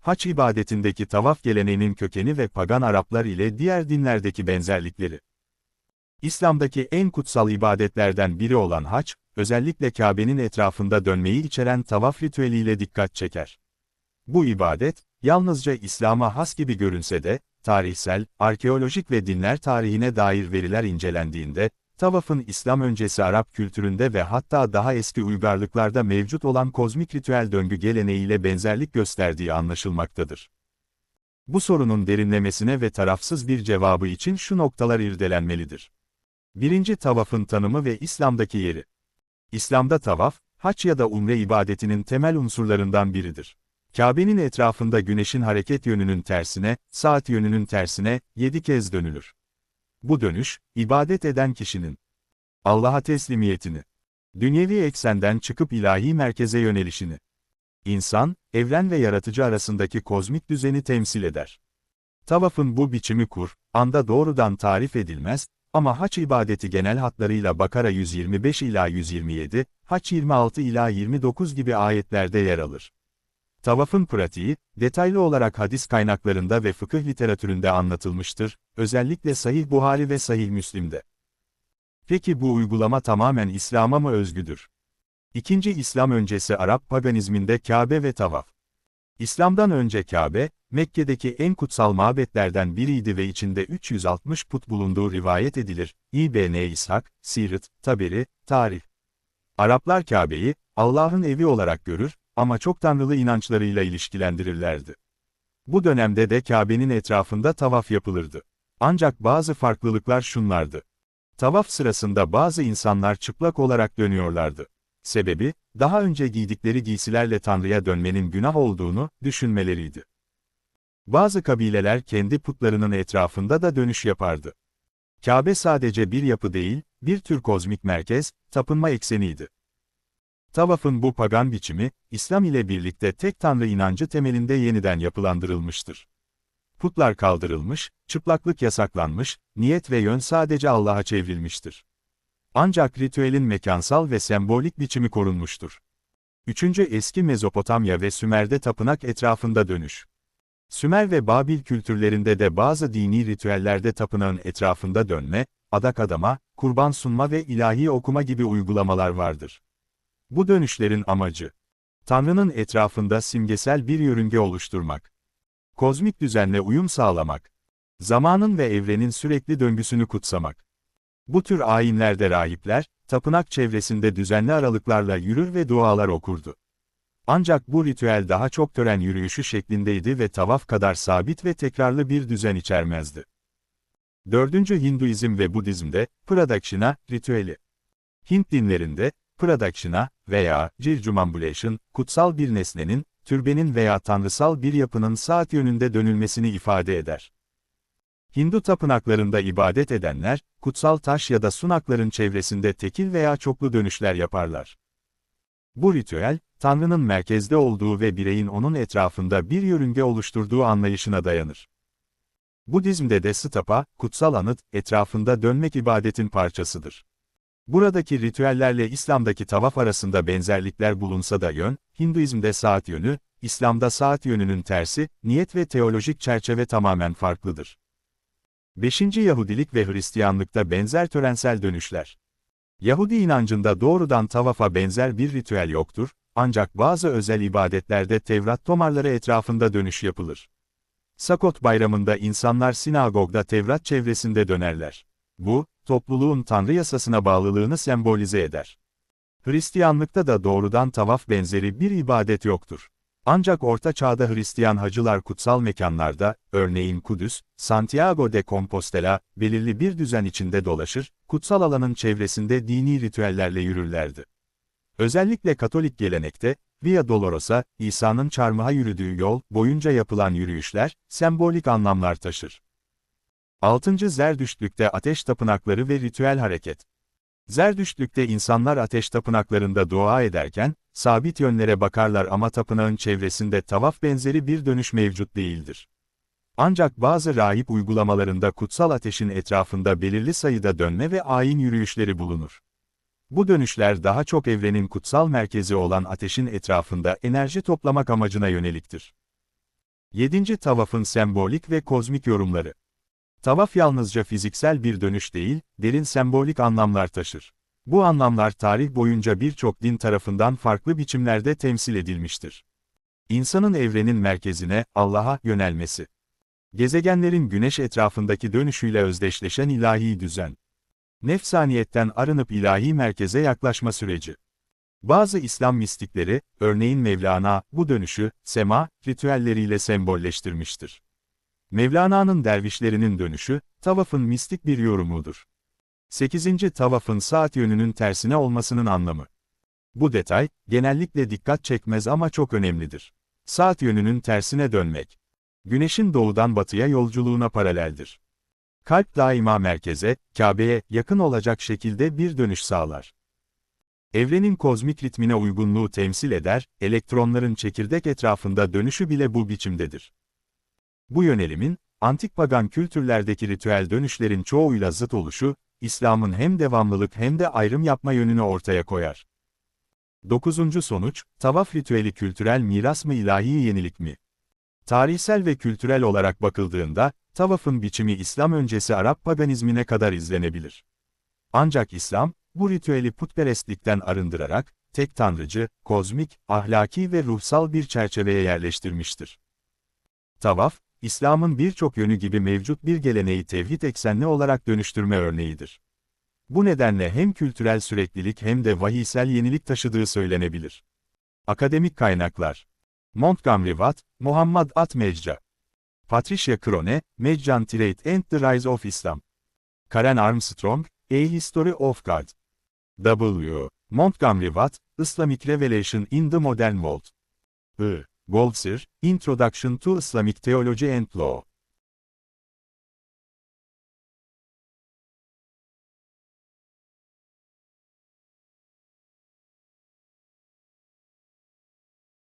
Haç ibadetindeki tavaf geleneğinin kökeni ve pagan Araplar ile diğer dinlerdeki benzerlikleri. İslam'daki en kutsal ibadetlerden biri olan haç, özellikle Kabe'nin etrafında dönmeyi içeren tavaf ritüeliyle dikkat çeker. Bu ibadet, yalnızca İslam'a has gibi görünse de, tarihsel, arkeolojik ve dinler tarihine dair veriler incelendiğinde, tavafın İslam öncesi Arap kültüründe ve hatta daha eski uygarlıklarda mevcut olan kozmik ritüel döngü geleneğiyle benzerlik gösterdiği anlaşılmaktadır. Bu sorunun derinlemesine ve tarafsız bir cevabı için şu noktalar irdelenmelidir. Birinci tavafın tanımı ve İslam'daki yeri. İslam'da tavaf, haç ya da umre ibadetinin temel unsurlarından biridir. Kabe'nin etrafında güneşin hareket yönünün tersine, saat yönünün tersine, yedi kez dönülür. Bu dönüş, ibadet eden kişinin Allah'a teslimiyetini, dünyevi eksenden çıkıp ilahi merkeze yönelişini, insan, evren ve yaratıcı arasındaki kozmik düzeni temsil eder. Tavafın bu biçimi kur, anda doğrudan tarif edilmez, ama haç ibadeti genel hatlarıyla Bakara 125 ila 127, Haç 26 ila 29 gibi ayetlerde yer alır. Tavafın pratiği, detaylı olarak hadis kaynaklarında ve fıkıh literatüründe anlatılmıştır, özellikle Sahih Buhari ve Sahih Müslim'de. Peki bu uygulama tamamen İslam'a mı özgüdür? İkinci İslam öncesi Arap paganizminde Kabe ve tavaf. İslam'dan önce Kabe, Mekke'deki en kutsal mabetlerden biriydi ve içinde 360 put bulunduğu rivayet edilir. İbn İshak, Sirat, Taberi, Tarih. Araplar Kabe'yi, Allah'ın evi olarak görür, ama çok tanrılı inançlarıyla ilişkilendirirlerdi. Bu dönemde de Kabe'nin etrafında tavaf yapılırdı. Ancak bazı farklılıklar şunlardı. Tavaf sırasında bazı insanlar çıplak olarak dönüyorlardı. Sebebi, daha önce giydikleri giysilerle Tanrı'ya dönmenin günah olduğunu düşünmeleriydi. Bazı kabileler kendi putlarının etrafında da dönüş yapardı. Kabe sadece bir yapı değil, bir tür kozmik merkez, tapınma ekseniydi. Tavafın bu pagan biçimi, İslam ile birlikte tek tanrı inancı temelinde yeniden yapılandırılmıştır. Putlar kaldırılmış, çıplaklık yasaklanmış, niyet ve yön sadece Allah'a çevrilmiştir. Ancak ritüelin mekansal ve sembolik biçimi korunmuştur. Üçüncü eski Mezopotamya ve Sümer'de tapınak etrafında dönüş. Sümer ve Babil kültürlerinde de bazı dini ritüellerde tapınağın etrafında dönme, adak adama, kurban sunma ve ilahi okuma gibi uygulamalar vardır. Bu dönüşlerin amacı, Tanrı'nın etrafında simgesel bir yörünge oluşturmak. Kozmik düzenle uyum sağlamak. Zamanın ve evrenin sürekli döngüsünü kutsamak. Bu tür ayinlerde rahipler, tapınak çevresinde düzenli aralıklarla yürür ve dualar okurdu. Ancak bu ritüel daha çok tören yürüyüşü şeklindeydi ve tavaf kadar sabit ve tekrarlı bir düzen içermezdi. Dördüncü Hinduizm ve Budizm'de, Pradakshina, ritüeli. Hint dinlerinde, Pradakshina veya Circumambulation, kutsal bir nesnenin, türbenin veya tanrısal bir yapının saat yönünde dönülmesini ifade eder. Hindu tapınaklarında ibadet edenler, kutsal taş ya da sunakların çevresinde tekil veya çoklu dönüşler yaparlar. Bu ritüel, Tanrı'nın merkezde olduğu ve bireyin onun etrafında bir yörünge oluşturduğu anlayışına dayanır. Budizm'de de stapa, kutsal anıt, etrafında dönmek ibadetin parçasıdır. Buradaki ritüellerle İslam'daki tavaf arasında benzerlikler bulunsa da yön, Hinduizm'de saat yönü, İslam'da saat yönünün tersi, niyet ve teolojik çerçeve tamamen farklıdır. 5. Yahudilik ve Hristiyanlıkta benzer törensel dönüşler. Yahudi inancında doğrudan tavafa benzer bir ritüel yoktur, ancak bazı özel ibadetlerde Tevrat tomarları etrafında dönüş yapılır. Sakot bayramında insanlar sinagogda Tevrat çevresinde dönerler. Bu, topluluğun Tanrı yasasına bağlılığını sembolize eder. Hristiyanlıkta da doğrudan tavaf benzeri bir ibadet yoktur. Ancak Orta Çağ'da Hristiyan hacılar kutsal mekanlarda, örneğin Kudüs, Santiago de Compostela, belirli bir düzen içinde dolaşır, kutsal alanın çevresinde dini ritüellerle yürürlerdi. Özellikle Katolik gelenekte, Via Dolorosa, İsa'nın çarmıha yürüdüğü yol boyunca yapılan yürüyüşler, sembolik anlamlar taşır. 6. Zerdüştlükte ateş tapınakları ve ritüel hareket. Zerdüştlükte insanlar ateş tapınaklarında dua ederken, sabit yönlere bakarlar ama tapınağın çevresinde tavaf benzeri bir dönüş mevcut değildir. Ancak bazı rahip uygulamalarında kutsal ateşin etrafında belirli sayıda dönme ve ayin yürüyüşleri bulunur. Bu dönüşler daha çok evrenin kutsal merkezi olan ateşin etrafında enerji toplamak amacına yöneliktir. 7. Tavafın sembolik ve kozmik yorumları. Tavaf yalnızca fiziksel bir dönüş değil, derin sembolik anlamlar taşır. Bu anlamlar tarih boyunca birçok din tarafından farklı biçimlerde temsil edilmiştir. İnsanın evrenin merkezine, Allah'a yönelmesi. Gezegenlerin güneş etrafındaki dönüşüyle özdeşleşen ilahi düzen. Nefsaniyetten arınıp ilahi merkeze yaklaşma süreci. Bazı İslam mistikleri, örneğin Mevlana, bu dönüşü, sema, ritüelleriyle sembolleştirmiştir. Mevlana'nın dervişlerinin dönüşü, tavafın mistik bir yorumudur. 8. Tavafın saat yönünün tersine olmasının anlamı. Bu detay, genellikle dikkat çekmez ama çok önemlidir. Saat yönünün tersine dönmek. Güneşin doğudan batıya yolculuğuna paraleldir. Kalp daima merkeze, Kabe'ye yakın olacak şekilde bir dönüş sağlar. Evrenin kozmik ritmine uygunluğu temsil eder, elektronların çekirdek etrafında dönüşü bile bu biçimdedir. Bu yönelimin, antik pagan kültürlerdeki ritüel dönüşlerin çoğuyla zıt oluşu, İslam'ın hem devamlılık hem de ayrım yapma yönünü ortaya koyar. 9. sonuç, tavaf ritüeli kültürel miras mı ilahi yenilik mi? Tarihsel ve kültürel olarak bakıldığında, tavafın biçimi İslam öncesi Arap paganizmine kadar izlenebilir. Ancak İslam, bu ritüeli putperestlikten arındırarak, tek tanrıcı, kozmik, ahlaki ve ruhsal bir çerçeveye yerleştirmiştir. Tavaf, İslam'ın birçok yönü gibi mevcut bir geleneği tevhid eksenli olarak dönüştürme örneğidir. Bu nedenle hem kültürel süreklilik hem de vahiysel yenilik taşıdığı söylenebilir. Akademik kaynaklar Montgomery Watt, Muhammad At Mecca Patricia Crone, Meccan Trade and the Rise of Islam Karen Armstrong, A History of God W. Montgomery Watt, Islamic Revelation in the Modern World I. Goldsir, Introduction to Islamic Theology and Law